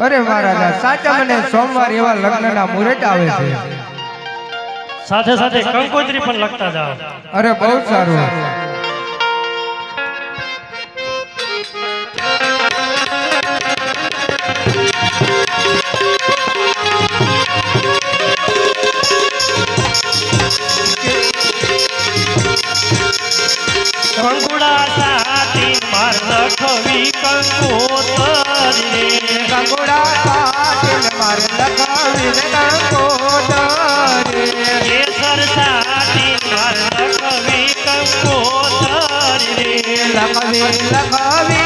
અરે મહારાજા સાચા મને સોમવાર એવા લગ્નના મુહૂર્ત આવે છે. સાથે સાથે કંકોત્રી પણ લખતા જાઓ. અરે બહુ સારું. লাগাবে লাগাবে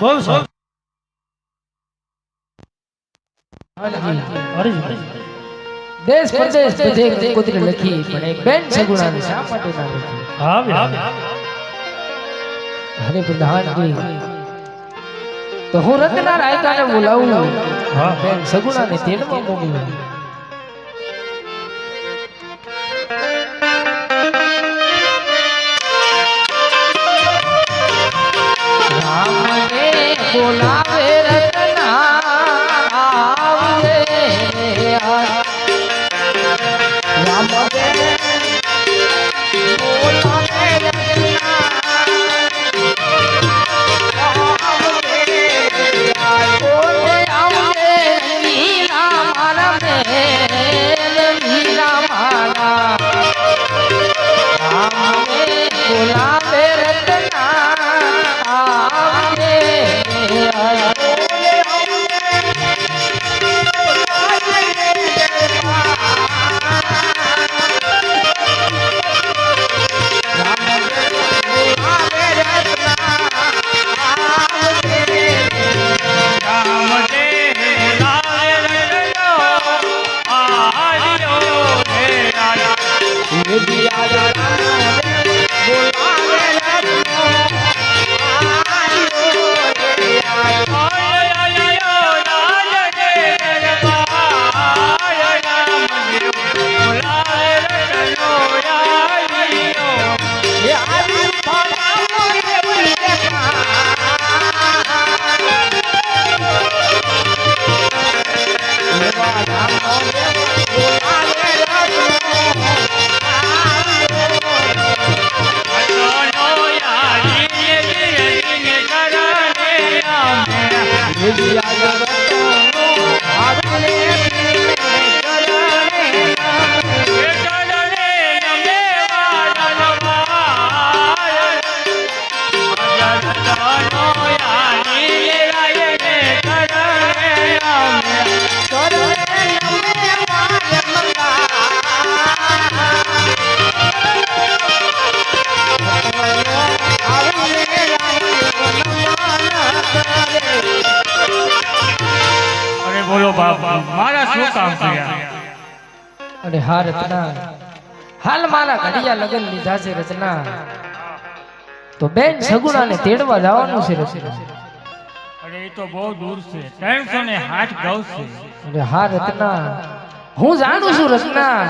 બોલ સર દેશ પ્રદેશ બધે કંકોત્રી લખી પણ એક બેન સગુણાને શા માટે ના લખી? હા. હરે પ્રધાનજી તો હું રત્ના રાયકાને બોલાવું. હા. બેન સગુણાને તેલમાં મોકલું. રામને અને હા રચના હાલ મારા ઘડિયા લગન લીધા છે રચના. તો બેન સગુણાને તેડવા જવાનું છે રચના. અરે એ તો બહુ દૂર છે. ત્રણસો ને હાથ ગૌ છે અને હા રચના. હું જાણું છું રચના.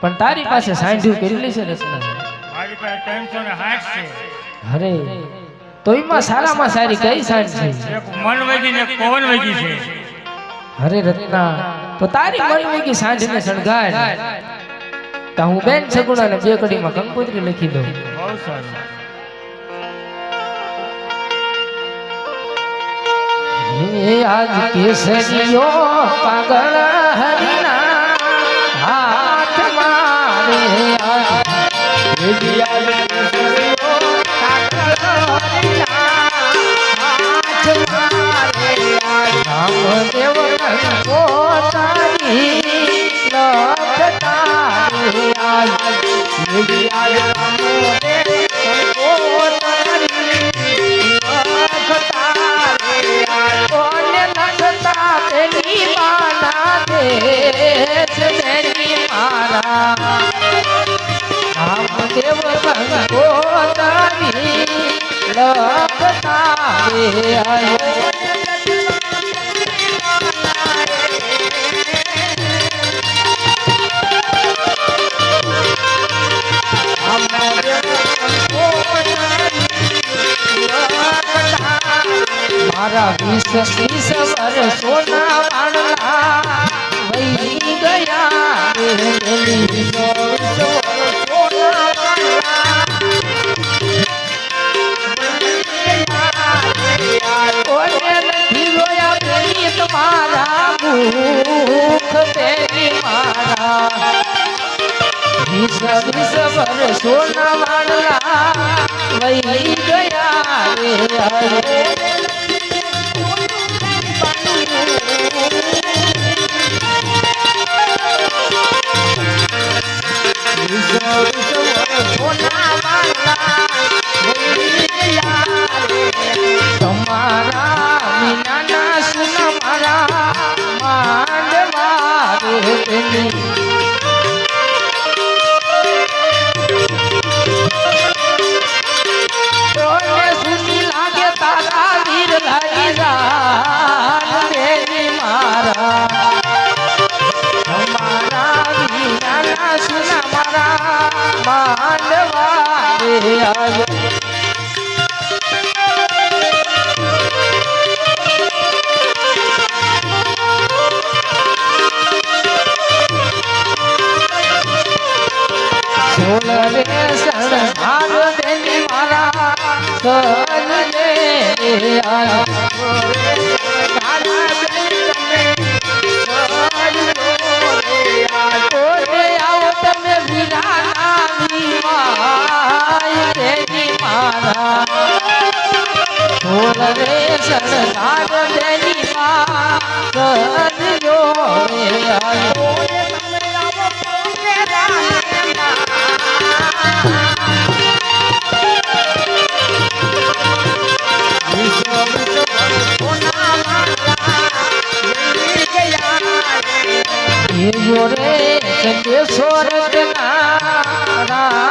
પણ તારી પાસે સાંઢ્યું કેટલી છે રચના? મારી પાસે ત્રણસો ને હાથ છે. અરે તો એમાં સારામાં સારી કઈ સાંઢ છે? મન ને પવન વગી છે. અરે રત્ના તો તારી મન વેગી સાંઢને શણગાર. તો હું બેન સગુણાને બે કડીમાં કંકોત્રી લખી દઉં. આજ કેસરીઓ પાગળ હરિના હાથ મારે. આજ કેસરીયો પાગળ હરિના હાથ મારે. આજ તારી લખતા આયો. વર્ષોના વાણલા વહી ગયા રે. આયો સંદેશો રામ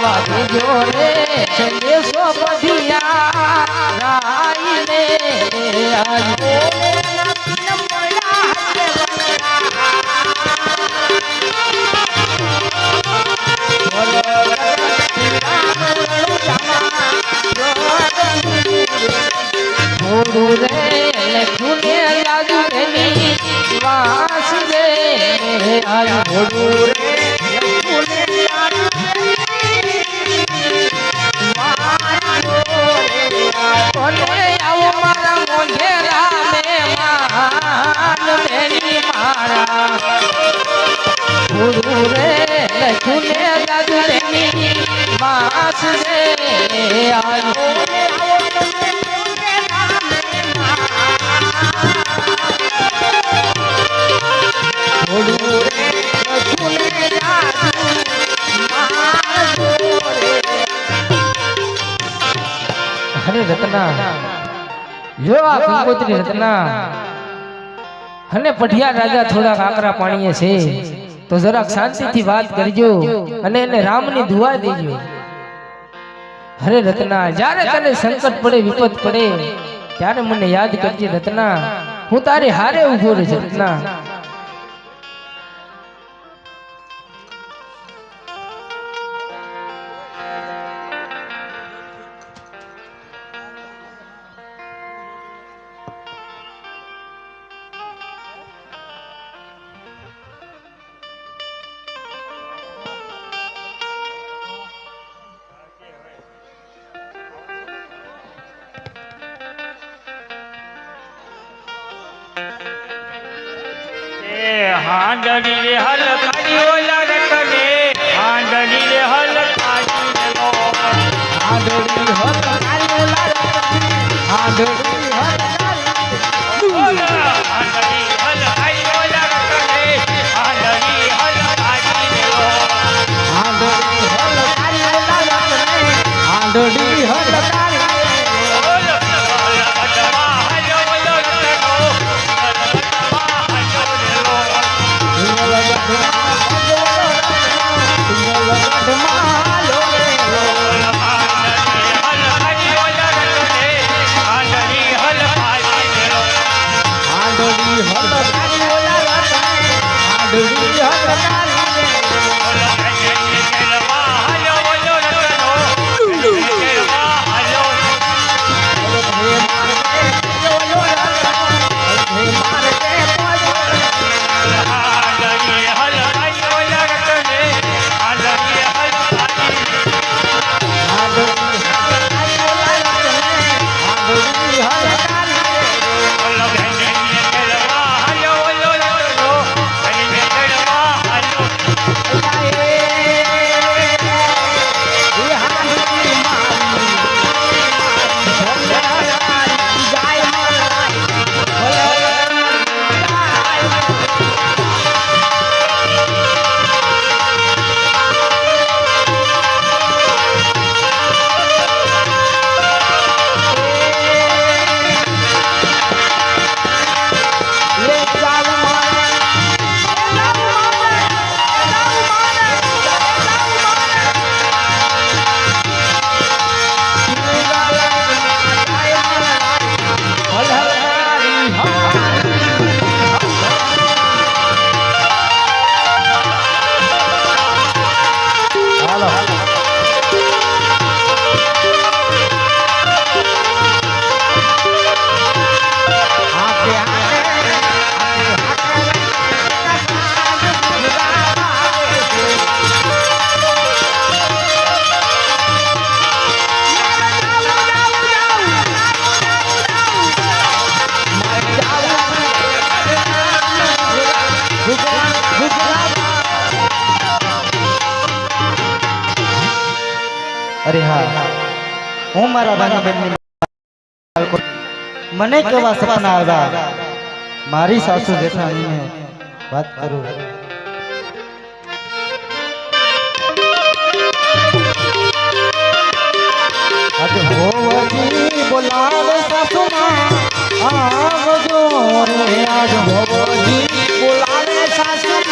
આવા બીજો રે સંદેશો પઢિયા રાય ને આજો રત્ના। રત્ના। અને પઢિયા રાજા થોડાક આકરા પાણીએ છે। તો જરાક શાંતિથી વાત કરજો અને એને રામની દુઆ દેજો। હરે રત્ના જ્યારે તને સંકટ પડે વિપત પડે ત્યારે મને યાદ કરજે રત્ના। હું તારી હારે ઊભો રહીશ રત્ના। એ હાંડણી રે હલ કાઢી ઓલા રટને હાંડણી રે હલ કાઢી લો આંધળી હત કારેલા આંધળી હત dunia kenal હું મારા ભાઈબંધની મને કેવા સપના આવ્યા? મારી સાસુ જેઠાણીને વાત કરું. આજે હોવજી બોલાવે સાસુમાં આવજો રે આજ હોવજી બોલાવે સાસુમાં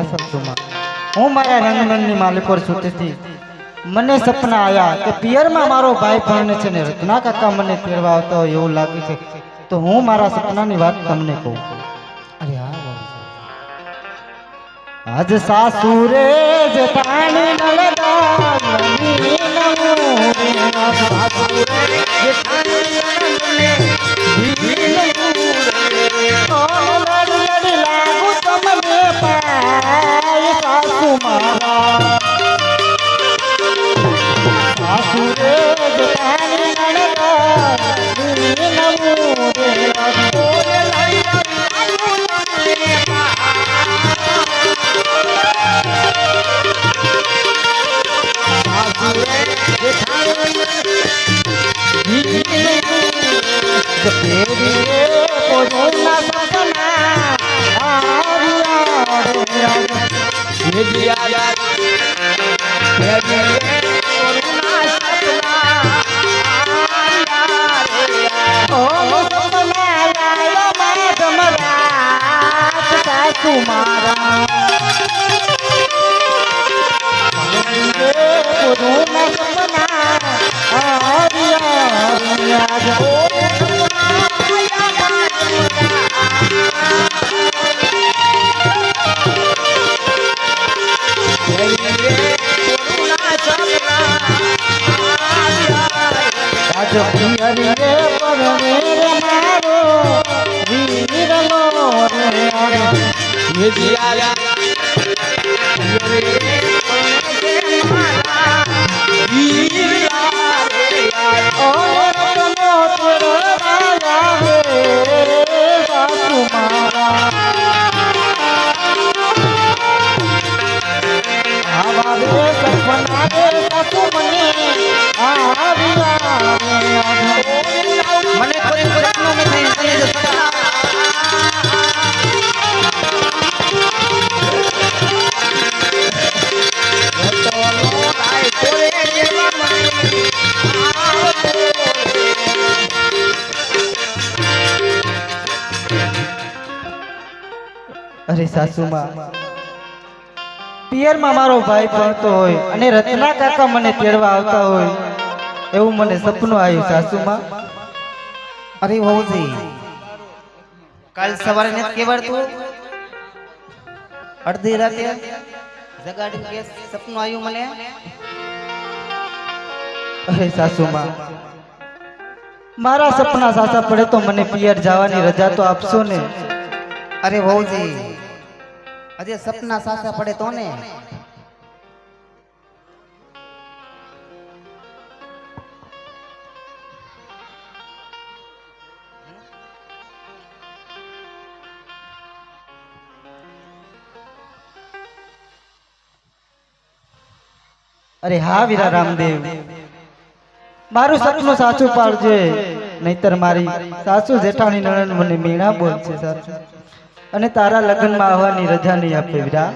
શ્યામ અરે હા સાસુમાં હું મારા રંગમંદની માલિકોર છૂટેથી મને સપના આવ્યા કે પિયરમાં મારો ભાઈ ભણે છે ને રત્ના કાકા મને તેડવા આવતા હોય એવું લાગે છે, તો હું મારા સપનાની વાત તમને કહું અરે હા વહુજી. આજ સાસુરે જેઠાણી નલદાની નમો રે આજ સાસુરે જેઠાણી નલદાની મારા સાસુ રે જેઠાણી નણંદ નમો રે ઓરે લડી લડી મને આવ્યા રે આજો. મને કોઈ કોઈ સપનું નથી અરે સાસુમાં. પિયરમાં મારો ભાઈ ભણતો હોય અને રત્ના કાકા મને તેડવા આવતા હોય એવું મને સપનું આવ્યું સાસુમાં. અરે વહુજી કાલ સવારે નથી કેવડતું? અડધી રાતે જગાડી કે સપનું આવ્યું મને? અરે સાસુમાં મારા સપના સાસા પડે તો મને પિયર જવાની રજા તો આપશો ને? અરે વહુજી હજી સપના સાચા પડે તો ને અરે હા વીરા રામદેવ. મારું સપનું સાચું પાડજે. નહીતર મારી સાસુ જેઠાણી નણંદ મને મીણા બોલશે સાચું અને તારા લગ્નમાં આવવાની રજા નહીં આપે વીરા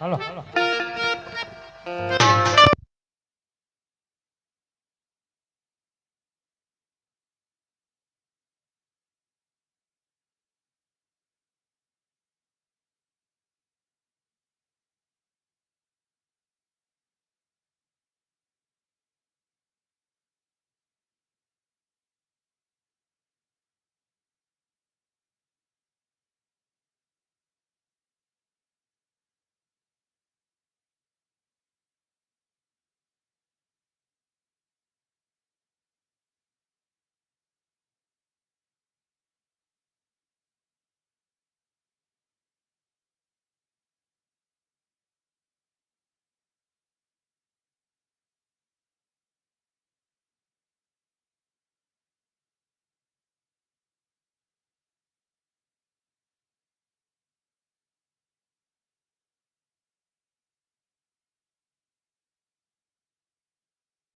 હાલો